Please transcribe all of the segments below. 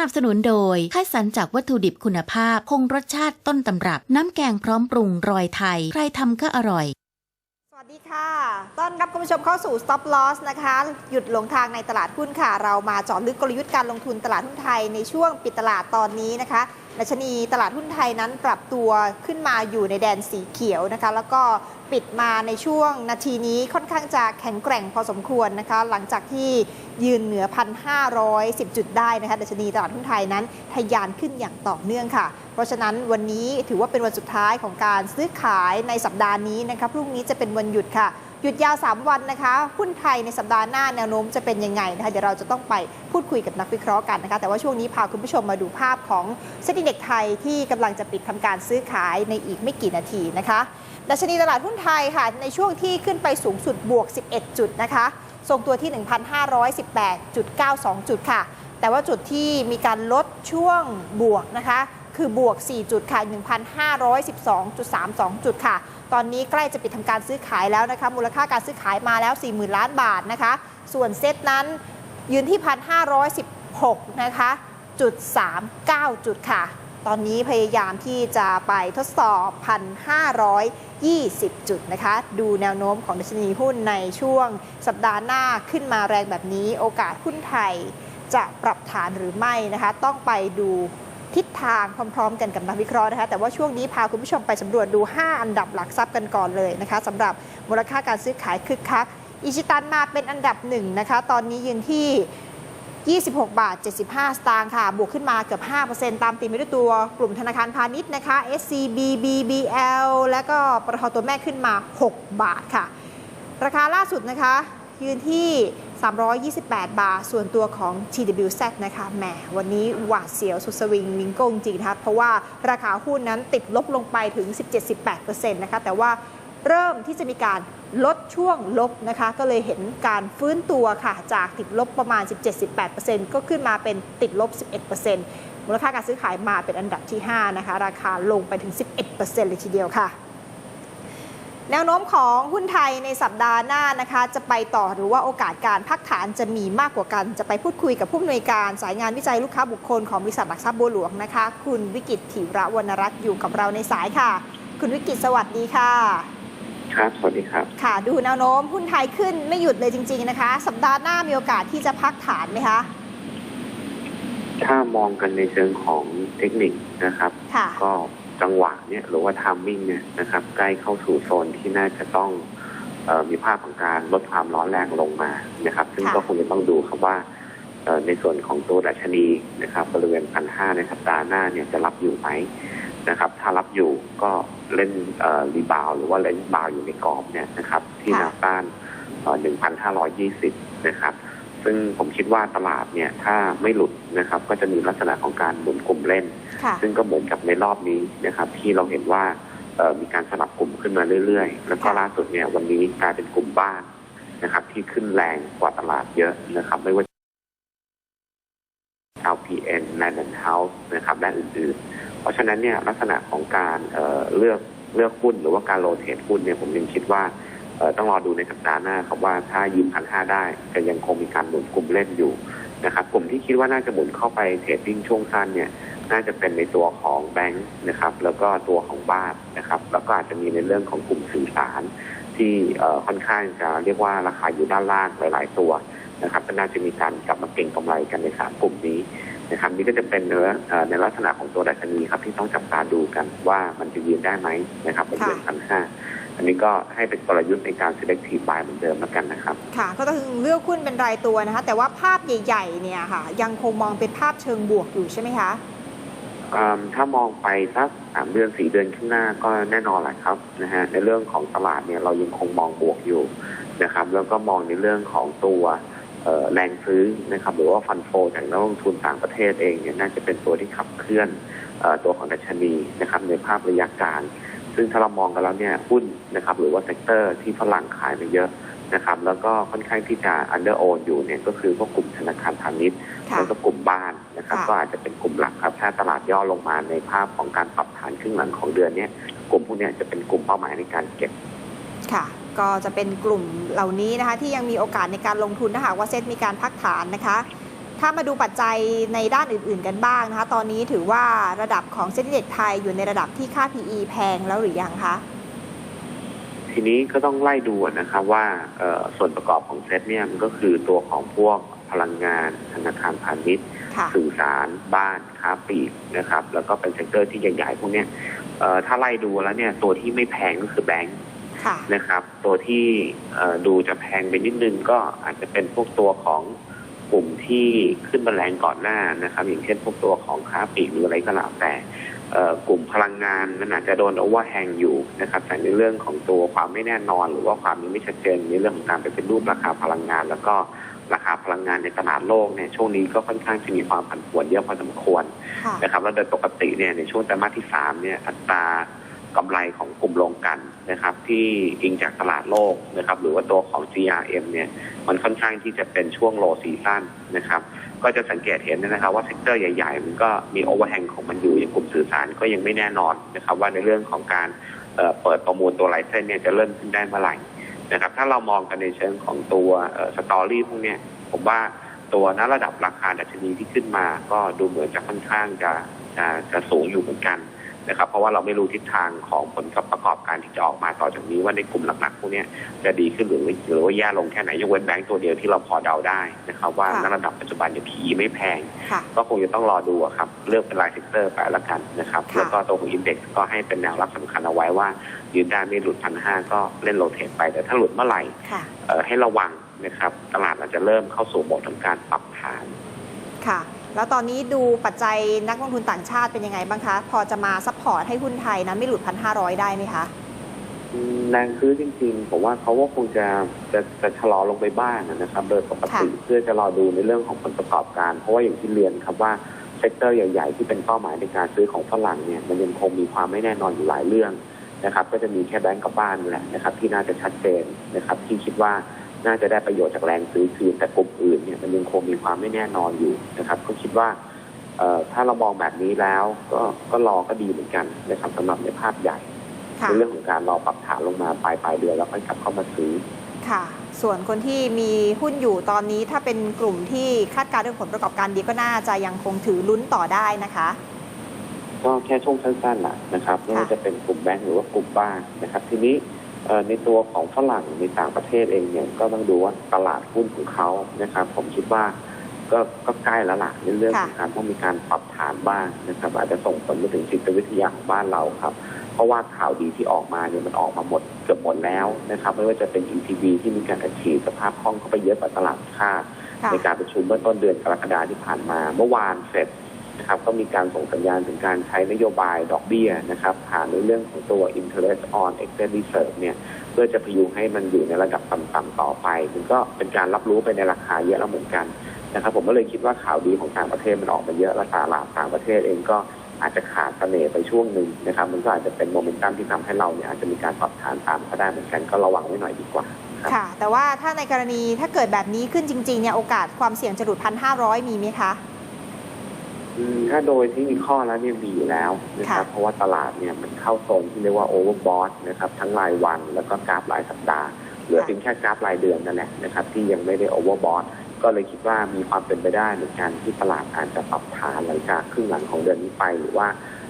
นับสนุนโดยคัดสรรจากวัตถุดิบคุณภาพคงรสชาติต้นตำรับ น้ำแกงพร้อมปรุงรอยไทย ใครทำก็อร่อย สวัสดีค่ะ ต้อนรับคุณผู้ชมเข้าสู่ Stop Loss นะคะ หยุดหลงทางในตลาดหุ้นค่ะ เรามาเจาะลึกกลยุทธ์การลงทุนตลาดหุ้นไทยในช่วงปิดตลาดตอนนี้นะคะดัชนีตลาดหุ้นไทยนั้นปรับตัวขึ้นมาอยู่ในแดนสีเขียวนะคะ แล้วก็ ปิดมาในช่วงนาทีนี้ค่อนข้างจะแข็งแกร่งพอสมควรนะคะ หลังจากที่ยืนเหนือ 1,510 จุดได้นะคะดัชนีตลาดหุ้นไทยนั้นทะยานขึ้นอย่างต่อเนื่องค่ะ เพราะฉะนั้นวันนี้ถือว่าเป็นวันสุดท้ายของการซื้อขายในสัปดาห์นี้นะคะพรุ่งนี้จะเป็นวันหยุดค่ะ หยุดยาว 3 วันนะคะหุ้นไทยในสัปดาห์หน้าแนวโน้มจะเป็นยังไงนะคะเดี๋ยวเราจะต้องไปพูดคุยกับนักวิเคราะห์กันนะคะ แต่ว่าช่วงนี้พาคุณผู้ชมมาดูภาพของเซ็นดิเด็กไทยที่กำลังจะปิดทำการซื้อขายในอีกไม่กี่นาทีนะคะดัชนีตลาดหุ้นไทยค่ะ ในช่วงที่ขึ้นไปสูงสุดบวก 11 จุดนะคะทรงตัวที่ 1,518.92 จุดค่ะ แต่ว่าจุดที่มีการลดช่วงบวกนะคะ คือบวก 4 จุดค่ะ1,512.32 จุดค่ะ ตอนนี้ใกล้จะปิดทำการซื้อขายแล้วนะคะ มูลค่าการซื้อขายมาแล้ว 40,000 ล้านบาทนะคะ ส่วนเซตนั้นยืนที่ 1,516 นะคะจุด39 จุดค่ะ ตอนนี้พยายามที่จะไปทดสอบ 1,520 จุดนะคะ ดูแนวโน้มของดัชนีหุ้นในช่วงสัปดาห์หน้าขึ้นมาแรงแบบนี้ โอกาสหุ้นไทยจะปรับฐานหรือไม่นะคะ ต้องไปดู ทิศทางพร้อม ๆ กันกับนักวิเคราะห์นะคะแต่ว่าช่วงนี้พาคุณผู้ชมไปสำรวจดู 5 อันดับหลักทรัพย์กันก่อนเลยนะคะสำหรับมูลค่าการซื้อขายคึกคักอิชิตันมาเป็นอันดับหนึ่งนะคะ ตอนนี้ยืนที่ 26 บาท 75 สตางค์ค่ะ บวกขึ้นมาเกือบ 5%ตามตีไปด้วยตัวกลุ่มธนาคารพาณิชย์นะคะ SCB BBL และก็ปตทตัวแม่ขึ้นมา 6 บาทค่ะ ราคาล่าสุดนะคะ ยืนที่ 328 บาท ส่วนตัวของ TWZ นะคะแหมวันนี้หวาดเสียวสุดสวิงลิงโก้จริงนะคะเพราะว่าราคาหุ้นนั้นติดลบลงไปถึง 17-18%นะคะแต่ว่าเริ่มที่จะมีการลดช่วงลบนะคะ ก็เลยเห็นการฟื้นตัวค่ะ จากติดลบประมาณ 17-18%ก็ขึ้นมาเป็นติดลบ 11%มูลค่าการซื้อขายมาเป็นอันดับที่ 5 นะคะ ราคาลงไปถึง 11%เลยทีเดียวค่ะ แนวโน้มของหุ้นไทยในสัปดาห์หน้านะคะจะไปต่อหรือว่าโอกาสการพักฐานจะมีมากกว่ากัน จะไปพูดคุยกับผู้อำนวยการสายงานวิจัยลูกค้าบุคคลของบริษัทหลักทรัพย์บัวหลวงนะคะ คุณวิกิตถิระวรรณรัตน์อยู่กับเราในสายค่ะ คุณวิกิตสวัสดีค่ะ ครับ สวัสดีครับ ค่ะ ดูแนวโน้มหุ้นไทยขึ้นไม่หยุดเลยจริง ๆนะคะ สัปดาห์หน้ามีโอกาสที่จะพักฐานไหมคะ ถ้ามองกันในเชิงของเทคนิคนะครับค่ะก็ จังหวะเนี่ยหรือว่าทามมิ่งเนี่ยนะครับใกล้เข้าสู่โซนที่น่าจะต้องเออมีภาพของการลดความร้อนแรงลงมานะครับ ซึ่งค่ะก็คงจะต้องดูครับว่าเอ่อในส่วนของตัวดัชนีนะครับ บริเวณพันห้าในสัปดาห์หน้าเนี่ยจะรับอยู่ไหมนะครับ ถ้ารับอยู่ก็เล่นรีบาวหรือว่าเล่นบาวอยู่ในกรอบเนี่ยนะครับ ที่แนวต้านหนึ่งพันห้าร้อยยี่สิบนะครับ ซึ่งผมคิดว่าตลาดเนี่ยถ้าไม่หลุดนะครับก็จะมีลักษณะของการหมุนกลุ่มเล่นค่ะซึ่งก็เหมือนกับในรอบนี้นะครับที่เราเห็นว่าเอ่อมีการสลับกลุ่มขึ้นมาเรื่อยๆ แล้วก็ค่ะล่าสุดเนี่ยวันนี้กลายเป็นกลุ่มบ้านนะครับ ที่ขึ้นแรงกว่าตลาดเยอะนะครับ ไม่ว่า LPN Land and House นะครับและอื่นๆ เพราะฉะนั้นเนี่ยลักษณะของการเอ่อเลือกเลือกหุ้นหรือว่าการโรเทตหุ้นเนี่ยผมยังคิดว่าเอ่อ ต้องรอดูในสัปดาห์หน้าครับว่าถ้ายืมพันห้าได้จะยังคงมีการหมุนกลุ่มเล่นอยู่นะครับกลุ่มที่คิดว่าน่าจะหมุนเข้าไปเทรดดิ้งช่วงสั้นเนี่ยน่าจะเป็นในตัวของแบงค์นะครับแล้วก็ตัวของบ้านนะครับแล้วก็อาจจะมีในเรื่องของกลุ่มสื่อสาร ที่ค่อนข้างจะเรียกว่าราคาอยู่ด้านล่างหลาย ๆ ตัวนะครับก็น่าจะมีการกลับมาเก็งกำไรกันในสามกลุ่มนี้นะครับนี่ก็จะเป็นเนื้อในลักษณะของตัวดัชนีครับที่ต้องจับตาดูกันว่ามันจะยืนได้ไหมนะครับบริเวณพันห้า อันนี้ก็ให้เป็นกลยุทธ์ในการ selective buy เหมือนเดิมแล้วกันนะครับ ค่ะ ก็ต้องเลือกหุ้นเป็นรายตัวนะคะ แต่ว่าภาพใหญ่ๆเนี่ยค่ะ ยังคงมองเป็นภาพเชิงบวกอยู่ใช่ไหมคะอืมถ้ามองไปสักสามเดือนสี่เดือนข้างหน้าก็แน่นอนแหละครับนะฮะในเรื่องของตลาดเนี่ยเรายังคงมองบวกอยู่นะครับ แล้วก็มองในเรื่องของตัวเอ่อแรงซื้อนะครับหรือว่าฟันโฟจากนักลงทุนต่างประเทศเองเนี่ยน่าจะเป็นตัวที่ขับเคลื่อนเอ่อตัวของดัชนีนะครับในภาพระยะกลาง ซึ่งถ้าเรามองกันแล้วเนี่ยหุ้นนะครับหรือว่าเซกเตอร์ที่ฝรั่งขายมาเยอะนะครับแล้วก็ค่อนข้างที่จะอันเดอร์โอนอยู่เนี่ยก็คือพวกกลุ่มธนาคารพาณิชย์ค่ะแล้วก็กลุ่มบ้านนะครับค่ะก็อาจจะเป็นกลุ่มหลักครับถ้าตลาดย่อลงมาในภาพของการปรับฐานครึ่งหลังของเดือนเนี้ยกลุ่มพวกเนี้ยจะเป็นกลุ่มเป้าหมายในการเก็บค่ะ ก็จะเป็นกลุ่มเหล่านี้นะคะ ที่ยังมีโอกาสในการลงทุนถ้าหากว่าเซ็ตมีการพักฐานนะคะ ถ้ามาดูปัจจัยในด้านอื่น ๆ กันบ้างนะคะ ตอนนี้ถือว่าระดับของเซ็นดีเด็กไทยอยู่ในระดับที่ค่า PE แพงแล้วหรือยังคะ ทีนี้ก็ต้องไล่ดูนะครับว่าเอ่อส่วนประกอบของเซตเนี่ยมันก็คือตัวของพวกพลังงานธนาคารพาณิชย์ค่ะสื่อสารบ้านค้าปลีกนะครับ แล้วก็เป็นเซกเตอร์ที่ใหญ่ๆพวกเนี้ยเอ่อถ้าไล่ดูแล้วเนี่ยตัวที่ไม่แพงก็คือแบงค์ค่ะนะครับ ตัวที่เอ่อดูจะแพงไปนิดนึงก็อาจจะเป็นพวกตัวของ กลุ่มที่ขึ้นมาแรงก่อนหน้านะครับ อย่างเช่นพวกตัวของค้าปลีกหรืออะไรก็แล้วแต่เอ่อกลุ่มพลังงานมันอาจจะโดนโอเวอร์แฮงอยู่นะครับแต่ในเรื่องของตัวความไม่แน่นอน หรือว่าความยังไม่ชัดเจนในเรื่องของการเป็นรูปราคาพลังงาน แล้วก็ราคาพลังงานในตลาดโลกเนี่ยช่วงนี้ก็ค่อนข้างจะมีความผันผวนเยอะพอสมควรค่ะนะครับแล้วโดยปกติเนี่ยในช่วงไตรมาสที่สามเนี่ยอัตรา กำไรของกลุ่มโรงกันนะครับ ที่อิงจากตลาดโลกนะครับ หรือว่าตัวของ GRM เนี่ยมันค่อนข้างที่จะเป็นช่วงโลซีซั่นนะครับ ก็จะสังเกตเห็นนะครับว่าเซกเตอร์ใหญ่ๆ มันก็มีโอเวอร์แฮงของมันอยู่อย่างกลุ่มสื่อสารก็ยังไม่แน่นอนนะครับ ว่าในเรื่องของการเเปิดประมูลตัวไลเซนเนี่ยจะเริ่มขึ้นได้เมื่อไหร่นะครับ ถ้าเรามองกันในเชิงของตัวสตอรี่พวกนี้ผมว่าตัวณระดับราคาดัชนีที่ขึ้นมา ก็ดูเหมือนจะค่อนข้างจะจะจะสูงอยู่เหมือนกัน นะครับ เพราะว่าเราไม่รู้ทิศทางของผลประกอบการที่จะออกมาต่อจากนี้ว่าในกลุ่มหลักๆพวกเนี้ยจะดีขึ้นหรือหรือว่าแย่ลงแค่ไหนยกเว้นแบงก์ตัวเดียวที่เราพอเดาได้นะครับว่าค่ะณระดับปัจจุบันเนี่ย PE ไม่แพงค่ะก็คงจะต้องรอดูอะครับเลือกเป็นรายเซกเตอร์ไปแล้วกันนะครับค่ะแล้วก็ตัวของอินเด็กซ์ก็ให้เป็นแนวรับสำคัญเอาไว้ว่ายืนได้ไม่หลุดพันห้าก็เล่นโรเทตไปแต่ถ้าหลุดเมื่อไหร่ค่ะเอ่อให้ระวังนะครับตลาดอาจจะเริ่มเข้าสู่โหมดของการปรับฐานค่ะ แล้วตอนนี้ดูปัจจัยนักลงทุนต่างชาติเป็นยังไงบ้างคะ พอจะมาซัพพอร์ตให้หุ้นไทยนั้นไม่หลุดพันห้าร้อยได้ไหมคะแรงซื้อจริงๆ ผมว่าเขาก็คงจะจะจะชะลอลงไปบ้างนะครับ โดยปกติเพื่อจะรอดูในเรื่องของผลประกอบการ เพราะว่าอย่างที่เรียนครับว่าเซกเตอร์ใหญ่ ๆ ที่เป็นเป้าหมายในการซื้อของฝรั่งเนี่ยมันยังคงมีความไม่แน่นอนอยู่หลายเรื่องนะครับ ก็จะมีแค่แบงก์กับบ้านนี่แหละนะครับ ที่น่าจะชัดเจนนะครับ ที่คิดว่า น่าจะได้ประโยชน์จากแรงซื้อคืนแต่กลุ่มอื่นเนี่ยมันยังคงมีความไม่แน่นอนอยู่นะครับ ก็คิดว่าเอ่อถ้าเรามองแบบนี้แล้วก็ก็รอก็ดีเหมือนกันนะครับสำหรับในภาพใหญ่ค่ะในเรื่องของการรอปรับฐานลงมาปลายปลายเดือนแล้วค่อยกลับเข้ามาซื้อค่ะ ส่วนคนที่มีหุ้นอยู่ตอนนี้ถ้าเป็นกลุ่มที่คาดการณ์เรื่องผลประกอบการดีก็น่าจะยังคงถือลุ้นต่อได้นะคะ ก็แค่ช่วงสั้นๆแหละนะครับไม่ว่าจะเป็นกลุ่มแบงก์หรือว่ากลุ่มบ้านนะครับ ทีนี้เอ่อ ในตัวของฝรั่งในต่างประเทศเองเนี่ยก็ต้องดูว่าตลาดหุ้นของเขานะครับ ผมคิดว่าก็ก็ใกล้แล้วล่ะในเรื่องของการต้องมีการปรับฐานบ้างนะครับ อาจจะส่งผลไปถึงจิตวิทยาของบ้านเราครับ เพราะว่าข่าวดีที่ออกมาเนี่ยมันออกมาหมดเกือบหมดแล้วนะครับไม่ว่าจะเป็น ETB ที่มีการอัดฉีดสภาพคล่องเข้าไปเยอะกว่าตลาดคาดค่ะในการประชุมเมื่อต้นเดือนกรกฎาที่ผ่านมา เมื่อวานเสร็จ นะครับก็มีการส่งสัญญาณถึงการใช้นโยบายดอกเบี้ยนะครับผ่านในเรื่องของตัว interest on excess reserve เนี่ยเพื่อจะพยุงให้มันอยู่ในระดับต่ำๆต่อไป มันก็เป็นการรับรู้ไปในราคาเยอะแล้วเหมือนกันนะครับผมก็เลยคิดว่าข่าวดีของต่างประเทศมันออกมาเยอะและตลาดต่างประเทศเองก็อาจจะขาดเสน่ห์ไปช่วงหนึ่งนะครับ มันก็อาจจะเป็นโมเมนตัมที่ทำให้เราเนี่ยอาจจะมีการปรับฐานตามก็ได้เหมือนกันก็ระวังไว้หน่อยดีกว่าค่ะ แต่ว่าถ้าในกรณีถ้าเกิดแบบนี้ขึ้นจริงๆเนี่ยโอกาสความเสี่ยงจะหลุดพันห้าร้อยมีไหมคะ ถ้าโดยที่มีข้อแล้วเนี่ยมีอยู่แล้วนะครับค่ะเพราะว่าตลาดเนี่ยมันเข้าโซนที่เรียกว่าโอเวอร์บอทนะครับทั้งรายวันแล้วก็กราฟรายสัปดาห์เหลือเพียงแค่กราฟรายเดือนนั่นแหละนะครับที่ยังไม่ได้โอเวอร์บอทก็เลยคิดว่ามีความเป็นไปได้เหมือนกันที่ตลาดอาจจะปรับฐานหลังจากครึ่งหลังของเดือนนี้ไปหรือว่า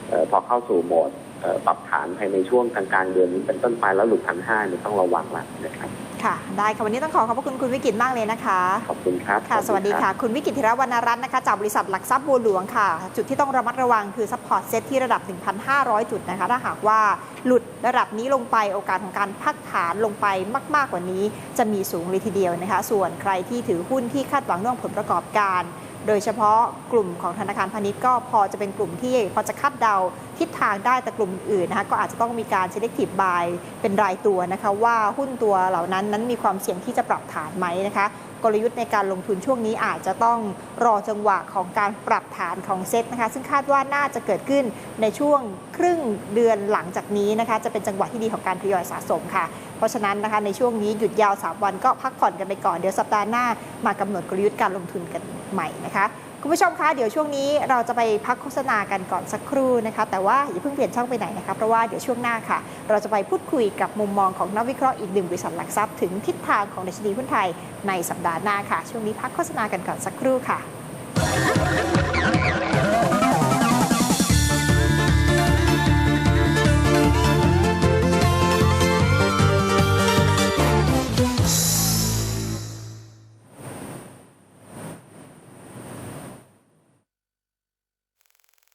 เออพอเข้าสู่โหมดเอ่อ ปรับฐานภายในช่วงกลางๆเดือนนี้เป็นต้นไปแล้วหลุดพันห้าเนี่ยต้องระวังละนะครับค่ะ ได้ค่ะ วันนี้ต้องขอขอบพระคุณคุณวิกิตมากเลยนะคะ ขอบคุณครับค่ะขอบณสวัสดีรับค่ะ คุณวิกิตธิรวรรณรัตน์นะคะ จากบริษัทหลักทรัพย์บัวหลวงค่ะ จุดที่ต้องระมัดระวังคือซัพพอร์ตเซตที่ระดับ 1,500 จุดนะคะ ถ้าหากว่าหลุดระดับนี้ลงไปโอกาสของการพักฐานลงไปมาก ๆกว่านี้ จะมีสูงเลยทีเดียวนะคะ ส่วนใครที่ถือหุ้นที่คาดหวังเรื่องผลประกอบการ โดยเฉพาะกลุ่มของธนาคารพาณิชย์ก็พอจะเป็นกลุ่มที่พอจะคาดเดาทิศทางได้แต่กลุ่มอื่นนะคะก็อาจจะต้องมีการ selective buy เป็นรายตัวนะคะว่าหุ้นตัวเหล่านั้นนั้นมีความเสี่ยงที่จะปรับฐานไหมนะคะ กลยุทธ์ในการลงทุนช่วงนี้อาจจะต้องรอจังหวะของการปรับฐานของเซ็ตนะคะ ซึ่งคาดว่าน่าจะเกิดขึ้นในช่วงครึ่งเดือนหลังจากนี้นะคะ จะเป็นจังหวะที่ดีของการทยอยสะสมค่ะ เพราะฉะนั้นนะคะในช่วงนี้หยุดยาว 3 วันก็พักผ่อนกันไปก่อน เดี๋ยวสัปดาห์หน้ามากำหนดกลยุทธ์การลงทุนกันใหม่นะคะ คุณผู้ชมคะเดี๋ยวช่วงนี้เราจะไปพักโฆษณากันก่อนสักครู่นะคะ แต่ว่าอย่าเพิ่งเปลี่ยนช่องไปไหนนะคะเพราะว่าเดี๋ยวช่วงหน้าค่ะ เราจะไปพูดคุยกับมุมมองของนักวิเคราะห์อีกหนึ่งบริษัทหลักทรัพย์ถึงทิศทางของดัชนีหุ้นไทยในสัปดาห์หน้าค่ะ ช่วงนี้พักโฆษณากันก่อนสักครู่ค่ะค่ะ